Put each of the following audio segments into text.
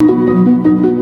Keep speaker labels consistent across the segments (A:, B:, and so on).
A: Hayat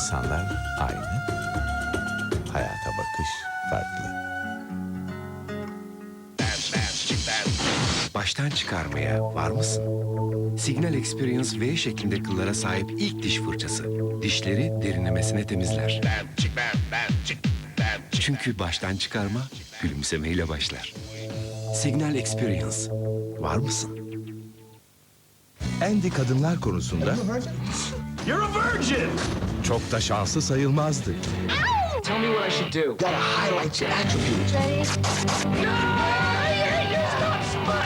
A: İnsanlar aynı. Hayata bakış farklı.
B: Baştan çıkarmaya var mısın? Signal Experience V şeklinde kıllara sahip ilk diş fırçası. Dişleri derinlemesine temizler. Çünkü baştan çıkarma gülümsemeyle başlar. Signal Experience. Var mısın?
A: Andy kadınlar konusunda
C: You're a virgin!
A: Çok da şanslı sayılmazdı.
C: Tell me what I should do.
D: Gotta highlight your attributes.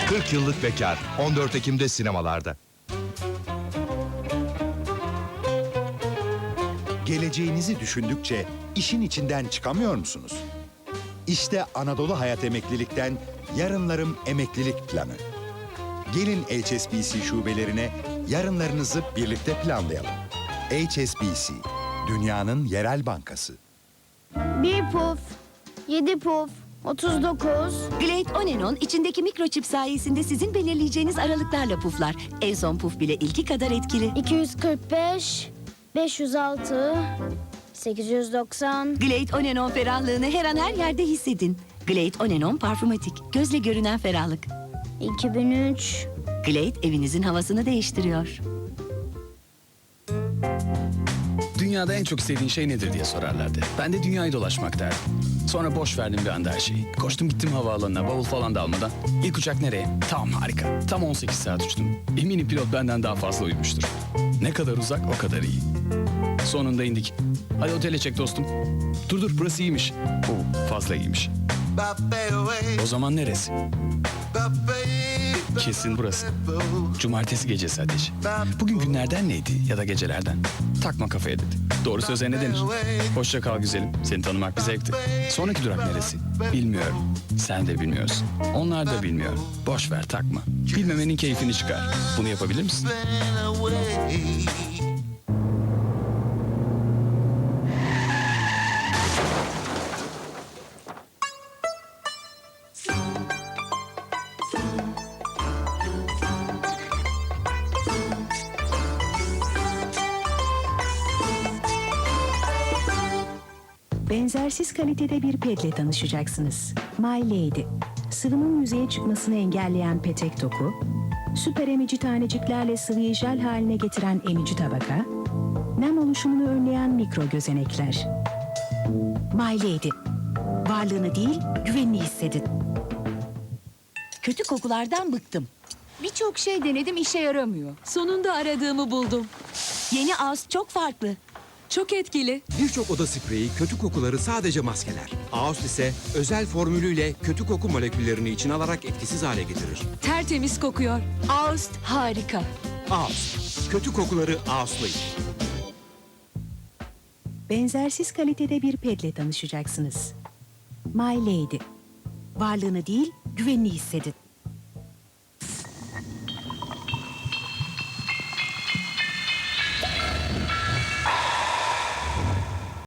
A: 40 yıllık bekar. 14 Ekim'de sinemalarda.
E: Geleceğinizi düşündükçe işin içinden çıkamıyor musunuz? İşte Anadolu Hayat Emeklilik'ten Yarınlarım Emeklilik Planı. Gelin HSBC şubelerine yarınlarınızı birlikte planlayalım. HSBC, dünyanın yerel bankası.
F: Bir puf, yedi puf, otuz dokuz.
G: Glade Onenon içindeki mikroçip sayesinde sizin belirleyeceğiniz aralıklarla puflar. En son puf bile ilki kadar etkili.
F: 245, 506, 890.
G: Glade Onenon ferahlığını her an her yerde hissedin. Glade Onenon parfümatik, gözle görünen ferahlık.
F: 2003,
G: Glade evinizin havasını değiştiriyor.
H: Dünyada en çok istediğin şey nedir diye sorarlardı. Ben de dünyayı dolaşmak derdim. Sonra boş verdim bir anda her şeyi. Koştum gittim havaalanına bavul falan da almadan. İlk uçak nereye? Tamam harika. Tam 18 saat uçtum. Eminim pilot benden daha fazla uyumuştur. Ne kadar uzak o kadar iyi. Sonunda indik. Hadi otele çek dostum. Dur dur burası iyiymiş. Oo fazla iyiymiş. O zaman neresi? Kesin burası. Cumartesi gecesi ateşi. Bugün günlerden neydi ya da gecelerden? Takma kafaya dedi. Doğru söze ne denir? Hoşça kal güzelim. Seni tanımak bir zevkti. Sonraki durak neresi? Bilmiyorum. Sen de bilmiyorsun. Onlar da bilmiyor. Boş ver takma. Bilmemenin keyfini çıkar. Bunu yapabilir misin?
I: Benzersiz kalitede bir pedle tanışacaksınız. My Lady. Sıvının yüzeye çıkmasını engelleyen petek toku, süper emici taneciklerle sıvıyı jel haline getiren emici tabaka, nem oluşumunu önleyen mikro gözenekler. My Lady. Varlığını değil, güvenini hissedin.
G: Kötü kokulardan bıktım.
J: Birçok şey denedim işe yaramıyor. Sonunda aradığımı buldum.
G: Yeni ağız çok farklı.
J: Çok etkili.
B: Birçok oda spreyi kötü kokuları sadece maskeler. Aos ise özel formülüyle kötü koku moleküllerini içine alarak etkisiz hale getirir.
J: Tertemiz kokuyor. Aust harika.
B: Aos, kötü kokuları Aos'layın.
I: Benzersiz kalitede bir pedle tanışacaksınız. My Lady. Varlığını değil, güvenini hissedin.